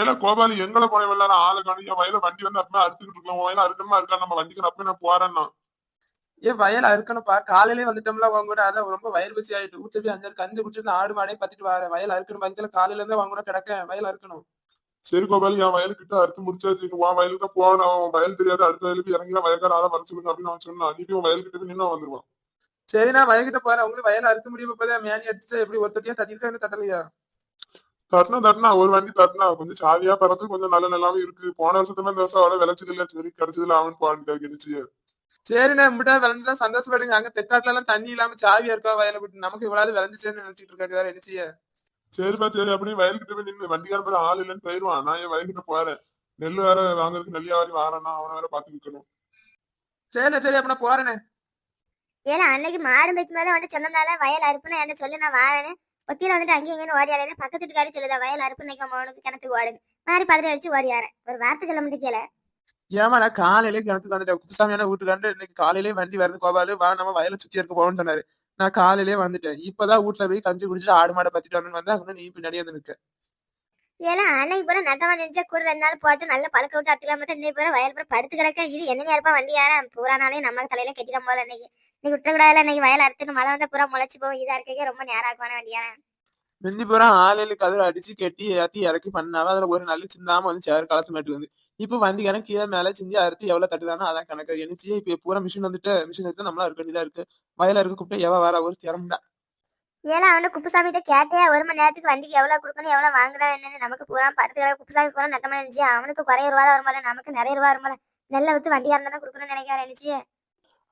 ஏல கோபாலி எங்களை போன வெள்ளார ஆளை காணிக்க வயல வண்டி வந்து அப்பவே அறுத்துக்கிட்டு இருக்கலாம் வயல அறுக்கணுமா இருக்கா நம்ம வண்டிக்கு அப்பவே நான் போறேன்னா. ஏன் வயல் அறுக்கணும்ப்பா. காலையிலே வந்துட்டோம்ல உங்க கூட. அதான் ரொம்ப வயல் பசி ஆயிட்டு. வீட்டுல போய் அஞ்சாறு கஞ்சி குடிச்சிட்டு ஆடு மாடையும் பத்திட்டு வரேன். வயல் அறுக்கணும் பஞ்சல காலையில இருந்தே உங்க கூட கிடக்க வயல் அறுக்கணும். சரி கோபாலி என் வயலுக்கிட்ட அறுத்து முடிச்சாச்சு. உன் வயலுக்கு தான் போகணும். அவன் வயல் தெரியாது. அடுத்த வயலுக்கு இறங்கி வயல்கார ஆளை வர சொல்லுங்க அப்படின்னு அவன் சொன்னான். நீ உன் வயலுக்கிட்ட நின்று வந்துருவான் சரி நான் வயல்கிட்ட போறேன். உங்களுக்கு வயல் அறுக்க முடியும் மேனி அடிச்சு எப்படி ஒரு தொட்டியா தட்டிருக்கா தட்டலையா தட்டினா தட்டினா ஒரு வண்டி தட்டினா கொஞ்சம் சாதியா பறந்து கொஞ்சம் நல்ல நல்லாவே இருக்கு. போன வருஷத்துல இந்த வருஷம் அவ்வளவு விளைச்சல் இல்ல. சரி கிடைச்சதுல அவன் போவான்னு கிடைச்சு சரிண்ணா இப்படிதான் விளைஞ்சுதான் சந்தோஷப்படுங்க அங்க தெற்காட்டுல எல்லாம் தண்ணி இல்லாம சாவியா இருக்கா? வயலை விட்டு நமக்கு இவ்வளவு விளைஞ்சிச்சேன்னு நினைச்சிட்டு இருக்காரு வேற என்ன செய்ய சரிப்பா சரி அப்படி வயல்கிட்ட போய் நின்று வண்டிக்கார பேர் ஆள் இல்லைன்னு போயிருவான். நான் என் வயல்கிட்ட போறேன்? நெல் வேற வாங்குறதுக்கு நெல்லியா வாரி வாரேன்னா அவனை வேற பாத்து விற்கணும் சரிண்ணா சரி அப்ப நான் போறேனே ஏன்னா அன்னைக்கு மாடு வைக்கும் போது வந்துட்டு சொன்னதால வயல் அறுப்புன்னு என்ன சொல்லி நான் வாரேன்னு ஒத்தியில வந்துட்டு அங்கேயும் இங்கேயும் ஓடியாலே பக்கத்து வீட்டுக்காரி சொல்லுதா வயல் அறுப்பு நிக்க மோனுக்கு கிணத்துக்கு ஓடுன்னு. மாதிரி பதிரி அடிச்சு ஆறேன். ஒரு வார்த்தை சொல்ல முடியல ஏமா காலையில காலையிலே கிணத்துக்கு வந்துட்டேன். குப்புசாமியான வீட்டுக்காண்டு இன்னைக்கு காலையிலே வண்டி வருது கோபாலு. வா நம்ம வயலை சுத்தி இருக்க போகணும்னு சொன்னாரு. நான் காலையிலே வந்துட்டேன். இப்பதான் வீட்டுல போய் கஞ்சி குடிச்சிட்டு ஆடு மாடை பத்திட்டு வரணும்னு வந்தா நீ பின்னாடி வந்து நிக்க. ஏன்னா அன்னைக்கு பூரா நட்டவன் நினைச்சா கூட ரெண்டு நாள் போட்டு நல்ல பழக்க விட்டு அத்துக்கலாம் பார்த்தா இன்னைக்கு பூரா வயல் பூரா படுத்து கிடக்க. இது என்ன இருப்பா வண்டி யாரா பூரா நாளே நம்ம தலையில கட்டிடும் போல இன்னைக்கு. இன்னைக்கு விட்டுக்கூடாதுல இன்னைக்கு வயல் அறுத்துட்டு மழை வந்தா பூரா முளைச்சு போகும். இதா இருக்கே ரொம்ப நேரம் ஆக்குவான வண்டியாரா முந்தி பூரா ஆளு கதிர அடிச்சு கட்டி ஏத்தி இறக்கி பண்ணாவ அதுல ஒரு நல்ல சிந்தாம வந்து சேர் கலத்து மாட்டு வந்து. இப்ப வண்டிக்காரன் கீழே மேல செஞ்சு அறுத்து எவ்வளவு தட்டுதானோ அதான் கணக்கு. என்னச்சு இப்ப பூரா மிஷின் வந்துட்டு மிஷின் எடுத்து நம்மளா இருக்க வேண்டியதா இருக்கு. வயல இருக்க கூப்பிட்டு எவ வர ஒரு திறம்டா ஏன்னா அவன குப்புசாமிகிட்ட கேட்டே ஒரு மணி நேரத்துக்கு வண்டிக்கு எவ்வளவு கொடுக்கணும் எவ்வளவு வாங்குறா என்னன்னு நமக்கு பூரா படுத்து கிடக்க குப்புசாமி பூரா நட்டமா நினைச்சு அவனுக்கு குறைய ரூபா தான் வருமால நமக்கு நிறைய ரூபா வருமால நெல்லை வித்து வண்டியா இருந்தா கொடுக்கணும்னு நினைக்கிறேன் நினைச்சு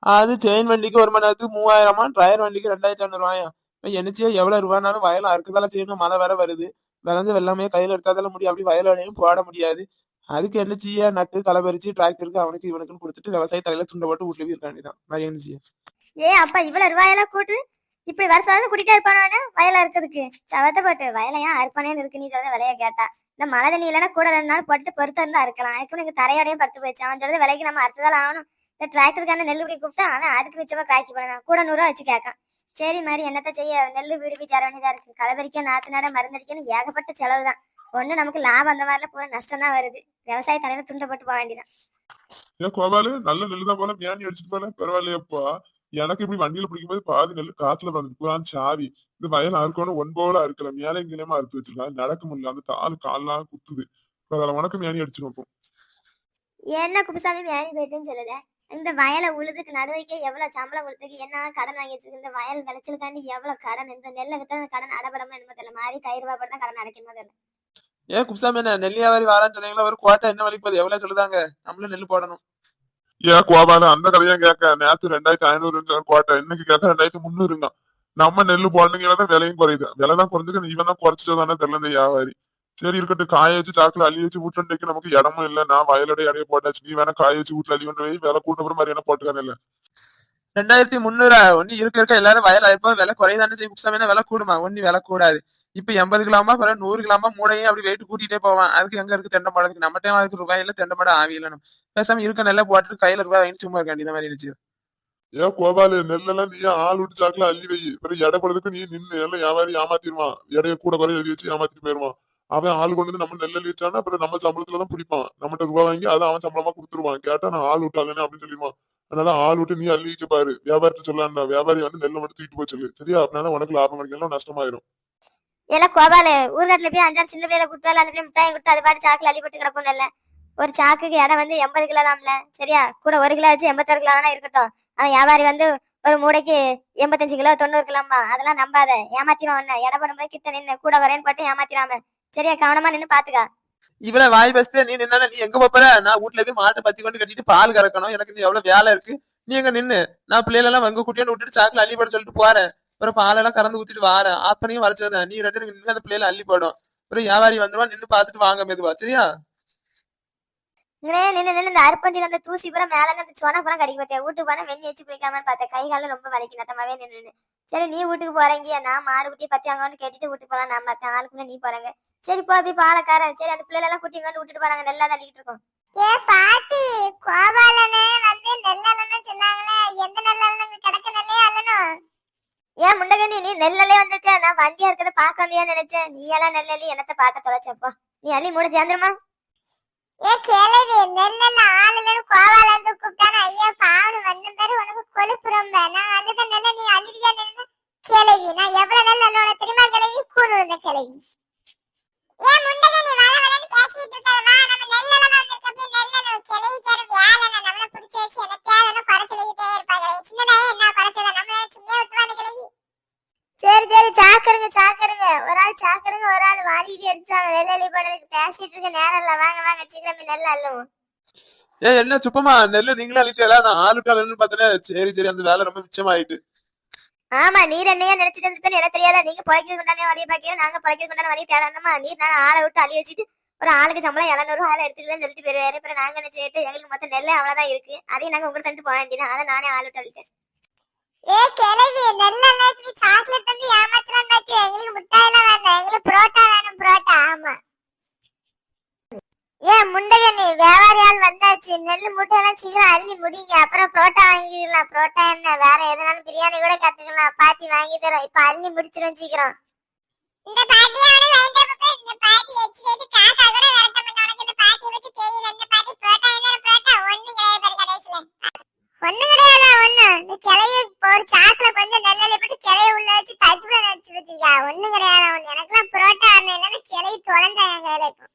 அது செயின் வண்டிக்கு ஒரு மணி நேரத்துக்கு மூவாயிரமா டிரைவர் வண்டிக்கு ரெண்டாயிரத்தி ஐநூறுவாயா என்னச்சியா எவ்வளவு ரூபானாலும் வயல அறுக்கதால செய்யணும் மழை வேற வருது. விளைஞ்சு வெள்ளமே கையில எடுக்காதால முடியும். அப்படி வயல் வேலையும் போட முடியாது. அதுக்கு என்ன செய்ய நட்டு களை பறிச்சு டிராக்டருக்கு அவனுக்கு இவனுக்குன்னு கொடுத்துட்டு விவசாய தலையில துண்டை போட்டு வீட்டுல இருக்க வேண்டியதான் நான் என்ன செய்ய ஏ அப்பா இவ்வளவு ரூபாயெல்லாம் கூட்டு இப்படி வருஷம் கூட்டிட்டே இருப்பானு வயலா இருக்கிறதுக்கு சவத்த போட்டு வயலையா அறுப்பானேன்னு இருக்கு நீ சொல்றது விலைய கேட்டா. இந்த மழை தண்ணி இல்லைன்னா கூட ரெண்டு நாள் போட்டு பொறுத்த இருந்தா இருக்கலாம் அதுக்கு நீங்க தரையோடய படுத்து போயிடுச்சு. அவன் சொல்றது விலைக்கு நம்ம அறுத்ததால ஆகணும். இந்த டிராக்டருக்கான நெல் இப்படி கூப்பிட்டா அவன் அதுக்கு மிச்சமா காய்ச்சி போடுறான். கூட நூறுவா வச்சு கேட்கான். சரி மாதிரி என்னத்த செய்ய? நெல் வீடு போய் தர வேண்டியதா இருக்கு. களைபறிக்க நாத்து நட மருந்தடிக்கணும் ஏகப்பட்ட செலவு தான் ஒண்ணு நமக்கு லாபம் அந்த மாதிரில பூரா நஷ்டம் தான் வருது. விவசாய தலையில துண்டப்பட்டு போட்டு போக வேண்டியதான் ஏன் கோபாலு நல்ல நெல் தான் போல மியானி அடிச்சுட்டு போல. பரவாயில்லையப்பா. எனக்கு இப்படி வண்டியில பிடிக்கும் போது பாதி நெல் காத்துல வந்து புறான் சாவி இந்த வயல் அறுக்கணும் ஒன்போல அறுக்கல மேலே இங்கேயுமா அறுத்து வச்சிருக்காங்க நடக்க முடியல அந்த தாள் கால்லாம் குத்துது. அதில் உனக்கு மியானி அடிச்சிருப்போம் என்ன குப்புசாமி மேனி போயிட்டுன்னு சொல்லுத? இந்த வயலை உழுதுக்கு நடுவைக்க எவ்வளவு சம்பளம் கொடுத்துக்கு என்ன கடன் வாங்கி வச்சிருக்கு இந்த வயல் விளைச்சலுக்காண்டி எவ்வளவு கடன்? இந்த நெல்லை வித்தா கடன் அடபடமா என்ன தெரியல. மாதிரி கயிறு ரூபாய் தான் கடன் அடைக்கணும் தெரியல. ஏன் குப்சாமி என்ன நெல்லியாவாரி வாரான்னு சொன்னீங்களா ஒரு கோட்டை என்ன வலிக்கு போகுது? எவ்வளவு சொல்லுதாங்க? நம்மளும் நெல் போடணும். ஏன் கோபால அந்த கதையும் கேட்க. நேத்து ரெண்டாயிரத்தி ஐநூறு கோட்டை இன்னைக்கு கேட்க ரெண்டாயிரத்தி முந்நூறுங்க நம்ம நெல்லு போடணுங்களா தான் விலையும் குறையுது. விலை தான் குறைஞ்சுக்கு இவன் தான் குறைச்சதானே தெரியல இந்த வியாபாரி. சரி இருக்கட்டும். காய வச்சு சாக்குல அள்ளி வச்சு வீட்டுக்கு நமக்கு இடமும் இல்ல. நான் வயலோட இடையே போட்டாச்சு. நீ வேணா காய வச்சு வீட்டுல அள்ளி கொண்டு போய் விலை கூட்ட மாதிரி என்ன போட்டுக்கான இல்ல. ரெண்டாயிரத்தி முன்னூறு ஒன்னு இருக்க இருக்க. எல்லாரும் வயல் அழைப்பா விலை குறையுதானே செய்யும் குப்சாமி விலை கூடுமா? ஒண்ணு விலை கூடாது. இப்ப எண்பது கிலாமா பிறகு நூறு கிலாமா மூடையும் அப்படி வெயிட் கூட்டிட்டே போவான். அதுக்கு எங்க இருக்கு தெண்டை மாடத்துக்கு நம்ம டைம் அதுக்கு ரூபாய் இல்ல தெண்டை மாடம் ஆவி பேசாம இருக்க நல்லா போட்டுட்டு கையில ரூபாய் வாங்கி சும்மா இருக்காண்டி இந்த மாதிரி இருந்துச்சு. ஏன் கோபாலு நெல்லெல்லாம் நீ ஏன் ஆள் விட்டு சாக்குல அள்ளி வை. பிறகு எடை போடுறதுக்கு நீ நின்னு எல்லாம் வியாபாரி ஏமாத்திடுவான். எடைய கூட குறைய எழுதி வச்சு ஏமாத்திட்டு போயிருவான் அவன் ஆள் கொண்டு வந்து நம்ம நெல் எழுதி வச்சானா அப்புறம் நம்ம சம்பளத்துல தான் பிடிப்பான். நம்மகிட்ட ரூபாய் வாங்கி அதை அவன் சம்பளமா கொடுத்துருவான். கேட்டா நான் ஆள் விட்டாலே அப்படின்னு சொல்லிடுவான். அதனால ஆள் விட்டு நீ அள்ளி வைக்க பாரு. வியாபாரத்தை சொல்லலாம்டா. வியாபாரி வந்து நெல்லை மட்டும் தூக்கிட்டு போய் சொல்லு. சரியா? அப்படின்னா உனக்கு லாபம் கிடைக்கலாம் நஷ்டமாயிரும். எல்லாம் கோபாலு ஊர்நாட்டுல போய் அஞ்சாறு சின்ன பிள்ளைல கூட்டு வரல அந்த பிள்ளை மிட்டாய் கொடுத்து அது பாட்டு சாக்கு அள்ளி போட்டு கிடக்கும் இல்ல? ஒரு சாக்குக்கு இடம் வந்து எண்பது கிலோ தான்ல சரியா? கூட ஒரு கிலோ வச்சு எண்பத்தாறு கிலோ வேணா இருக்கட்டும். அவன் வியாபாரி வந்து ஒரு மூடைக்கு எண்பத்தஞ்சு கிலோ தொண்ணூறு கிலோமா அதெல்லாம் நம்பாத. ஏமாத்திரும் ஒண்ணு இடம் போடும்போது கிட்ட நின்று கூட வரேன்னு போட்டு ஏமாத்திராம சரியா? கவனமா நின்னு பாத்துக்கா. இவ்வளவு வாய் பஸ்து நீ நின்னா நீ எங்க போற? நான் வீட்டுல போய் மாட்டை பத்தி கொண்டு கட்டிட்டு பால் கறக்கணும். எனக்கு நீ எவ்வளவு வேலை இருக்கு. நீ எங்க நின்னு? நான் பிள்ளைகள் எல்லாம் வங்க குட்டியோன்னு விட்டுட்டு சாக்குல அள்ளி போட சொல்லிட்டு போறேன். அப்புறம் பாலெல்லாம் கறந்து ஊத்திட்டு வாரேன். அப்பனையும் வரைச்சதான் நீ ரெண்டு பேரும் நின்று அந்த பிள்ளைல அள்ளி போடும். அப்புறம் வியாபாரி வந்துருவான் நின்னு பாத்துட்டு வாங்க மெதுவா. சரியா? நின்னு நின்னு இந்த அருப்பண்டியில அந்த தூசி பூரா மேல இருந்து அந்த சொன பூரா கடிக்க பார்த்தேன் வீட்டுக்கு போனா வெண்ணி வச்சு குளிக்காமன்னு பார்த்தேன். கை காலம் ரொம்ப வலிக்கு நட்டமாவே நின்னு சரி நீ வீட்டுக்கு போறீங்க நான் மாடு குட்டி பத்தி அங்க வந்து கேட்டுட்டு வீட்டுக்கு போலாம். நான் பார்த்தேன் ஆளுக்குள்ள நீ போறாங்க. சரி போ போய் பாலக்காரன். சரி அந்த பிள்ளைல எல்லாம் குட்டி கொண்டு விட்டுட்டு போறாங்க. நல்லா தள்ளிக்கிட்டு இருக்கோம். ஏ பாட்டி கோபாலனே வந்து நெல்லலன்னு நெல்லலே வந்திருக்க நான் வண்டியா இருக்கிறத பார்க்க நினைச்சேன். நீ எல்லாம் நெல்லி என்னத்த பாட்ட தொலைச்சப்போ? நீ அள்ளி முடிஞ்சு வந்துருமா? ஏ கேளவி நெல்லல ஆளுலன்னு கோவால இருந்து கூப்பிட்டான. ஐயா பாவனு வந்த பேரு உனக்கு கொழுப்பு ரொம்ப. நான் அழுத நெல்ல நீ அழுதியா நெல்ல கேளவி நான் எவ்வளவு நெல் அல்ல உனக்கு தெரியுமா கேளவி கூடு இருந்த கேளவி ஏன் முண்டகண்ணி வர வரன்னு பேசிட்டு இருக்க. வா நம்ம நெல்லல வந்திருக்க. அப்படியே நெல்லல கிளவி கிளவி ஆளல நம்மள பிடிச்சி வச்சு எனக்கு சாக்கடுங்க சாக்கடுங்க. ஒரு ஆள் சாக்கடுங்க ஒரு ஆள் வாலிபி எடுத்தாங்க வெள்ளி படத்துக்கு பேசிட்டு இருக்க நேரம் இல்ல. வாங்க வாங்க. சீக்கிரம் நெல் அள்ளுவோம். ஏ என்ன சுப்பமா? நெல்லு நீங்களும் அழிக்கல நான் ஆளுக்காலன்னு பார்த்தேன். சரி சரி. அந்த வேலை ரொம்ப மிச்சமாயிட்டு. ஆமா நீர் என்னையா நினைச்சிட்டு இருந்துட்டு எனக்கு தெரியாதா? நீங்க பிழைக்க கொண்டானே வழியை பாக்கிறோம் நாங்க பிழைக்க கொண்டான வழியை தேடணுமா? நீர் நான் ஆளை விட்டு அள்ளி வச்சுட்டு ஒரு ஆளுக்கு சம்பளம் எழுநூறு ஆளை எடுத்துக்கிட்டேன்னு சொல்லிட்டு போயிருவாரு. அப்புறம் நாங்க என்ன எங்களுக்கு மொத்தம் நெல் அவ்வளவுதான் இருக்கு. அதையும் நாங்க உங்களுக்கு தந்துட்டு போக வேண்டியது அதை நானே ஆள் விட்டு அள்ளிட்டேன். ஏ கிளவி இப்படி சாக்லேட் வந்து ஏமாத்தலாம் பாக்கி எங்களுக்கு முட்டாய் எல்லாம் வேண்டாம். எங்களுக்கு புரோட்டா வேணும் புரோட்டா. ஆமா. ஏன் முண்டகனி வியாபாரி ஆள் வந்தாச்சு. நெல்லு மூட்டையெல்லாம் சீக்கிரம் அள்ளி முடிங்க. அப்புறம் புரோட்டா வாங்கிக்கலாம். புரோட்டா என்ன? வேற எதனாலும் பிரியாணி கூட கத்துக்கலாம். பாட்டி வாங்கி தரோம். இப்ப அள்ளி முடிச்சிரும் சீக்கிரம். இந்த பாட்டியோட வேண்டப்ப இந்த பாட்டி எச்சி கேட்டு காக்கா கூட வரட்ட உனக்கு இந்த பாட்டியை பத்தி தெரியல. இந்த பாட்டி புரோட்டா என்ன? புரோட்டா ஒண்ணும் கிடையாது கடைசியில. ஒண்ணு கிடையாது? ஒண்ணு. இந்த கிளைய ஒரு சாக்குல வச்சுக்கா ஒண்ணும் கிடையாது. ஒண்ணு எனக்குலாம் புரோட்டா இல்லைன்னா கிளைய தொலைஞ்சா என் கையில இப்போ.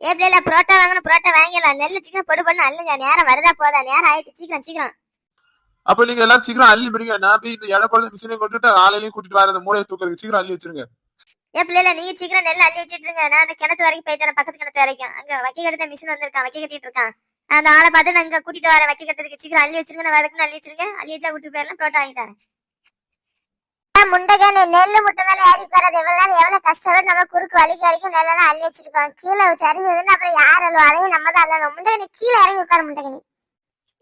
ஏ பிள்ளைல புரோட்டா வாங்கணும் புரோட்டா வாங்கிடலாம். நெல்லு சீக்கிரம் பொடு பண்ணு அல்லுங்க நேரம் வருதா போதா? நேரம் ஆயிட்டு சீக்கிரம் சீக்கிரம். அப்ப நீங்க எல்லாம் சீக்கிரம் அள்ளி முடிங்க நான் போய் இந்த இட பொழுது மிஷினை கொண்டுட்டு ஆளையும் கூட்டிட்டு வர அந்த மூளையை தூக்குறதுக்கு சீக்கிரம் அள்ளி வச்சிருங்க. ஏ பிள்ளைல நீங்க சீக்கிரம் நெல் அள்ளி வச்சிட்டு இருங்க. நான் அந்த கிணத்து வரைக்கும் போயிட்டேன் பக்கத்து கிணத்து வரைக்கும். அங்க வைக்க கட்டுத்த மிஷின் வந்திருக்கான். வைக்க கட்டிட்டு இருக்கான். நான் அந்த ஆளை பார்த்து நான் இங்க கூட்டிட்டு வரேன். வைக்க கட்டுறதுக்கு சீக்கிரம் அள்ளி வச்சிருங்க. நான் வதக்கு அள்ளி வச்சிருங்க. அள்ளி வச்சா கூட்டிட்டு போயிடலாம். புரோட்டா வாங்கி தரேன் முண்டகன்னு நெல்லு முட்டை மேல ஏறி போறது எவ்வளவு எவ்வளவு கஷ்டப்பட்டு நம்ம குறுக்கு வலிக்கு வரைக்கும் நெல்லெல்லாம் அள்ளி வச்சிருக்கோம். கீழே சரிஞ்சதுன்னு அப்புறம் யார் அழுவா? அதையும் நம்ம தான் அள்ளணும். முண்டகனி கீழே இறங்கி உட்கார முண்டகனி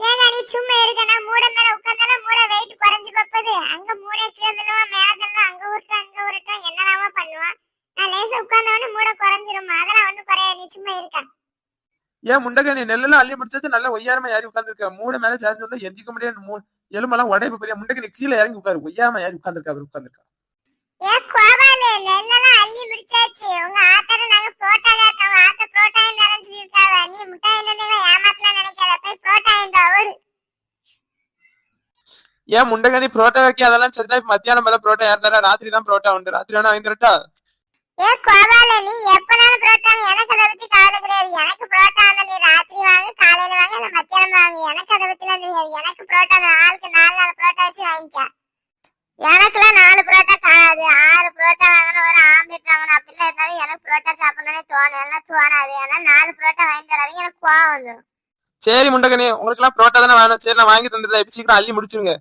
ஏங்க நீ சும்மா இருக்கனா மூட மேல உட்கார்ந்தாலும் மூட வெயிட் குறைஞ்சு பப்பது அங்க மூட கீழே தள்ளுவான் மேல தள்ளுவான் அங்க உருட்டும் அங்க உருட்டும் என்னெல்லாமோ பண்ணுவான் நான் லேசா உட்கார்ந்தவொடனே மூட குறைஞ்சிருமா? அதெல்லாம் ஒண்ணும் குறையாது. நீ சும்மா இருக்க. ஏன் முண்டக நீ நெல்லெல்லாம் அள்ளி முடிச்சாச்சு நல்லா ஒய்யாரமா ஏறி உட்காந்துருக்க மூணு மேல சேர்ந்து எந்திக்க முடியாது. எலும்பெல்லாம் உடைப்பு பெரிய முண்டக நீ கீழே இறங்கி உட்காரு. ஒய்யாம ஏறி உட்காந்துருக்கா அவர். உட்காந்துருக்கா ஏன் முண்டகனி புரோட்டா வைக்க அதெல்லாம் சரிதான் மத்தியானம் மேல புரோட்டா ஏறதாரா ராத்திரி தான் புரோட்டா உண்டு. ராத்திரி வேணா வாங்கி தரட்டா? ஏ கோபாலு நீ எப்பனாலும் புரோட்டா எனக்கு அதை பத்தி கவலை கிடையாது. எனக்கு புரோட்டா அந்த நீ ராத்திரி வாங்க காலையில வாங்க இல்ல மத்தியானம் வாங்க. எனக்கு அதை பத்தி எல்லாம் தெரியாது. எனக்கு புரோட்டா ஆளுக்கு நாலு நாலு புரோட்டா வச்சு வாங்கிக்க. எனக்குலாம் நாலு புரோட்டா காணாது. ஆறு புரோட்டா வாங்கணும் ஒரு ஆம்லெட் வாங்கணும். அப்படிலாம் இருந்தாலும் எனக்கு புரோட்டா சாப்பிடணும்னு தோணும் எல்லாம் தோணாது. அதனால நாலு புரோட்டா வாங்கி தராதீங்க. எனக்கு கோவம் வந்துடும் சரி முண்டகனே. உங்களுக்கு எல்லாம் புரோட்டா தானே வேணும். சரி நான் வாங்கி தந்துடுறேன். எப்படி சீக்கிரம் அள்ளி முடிச்சிருங்க.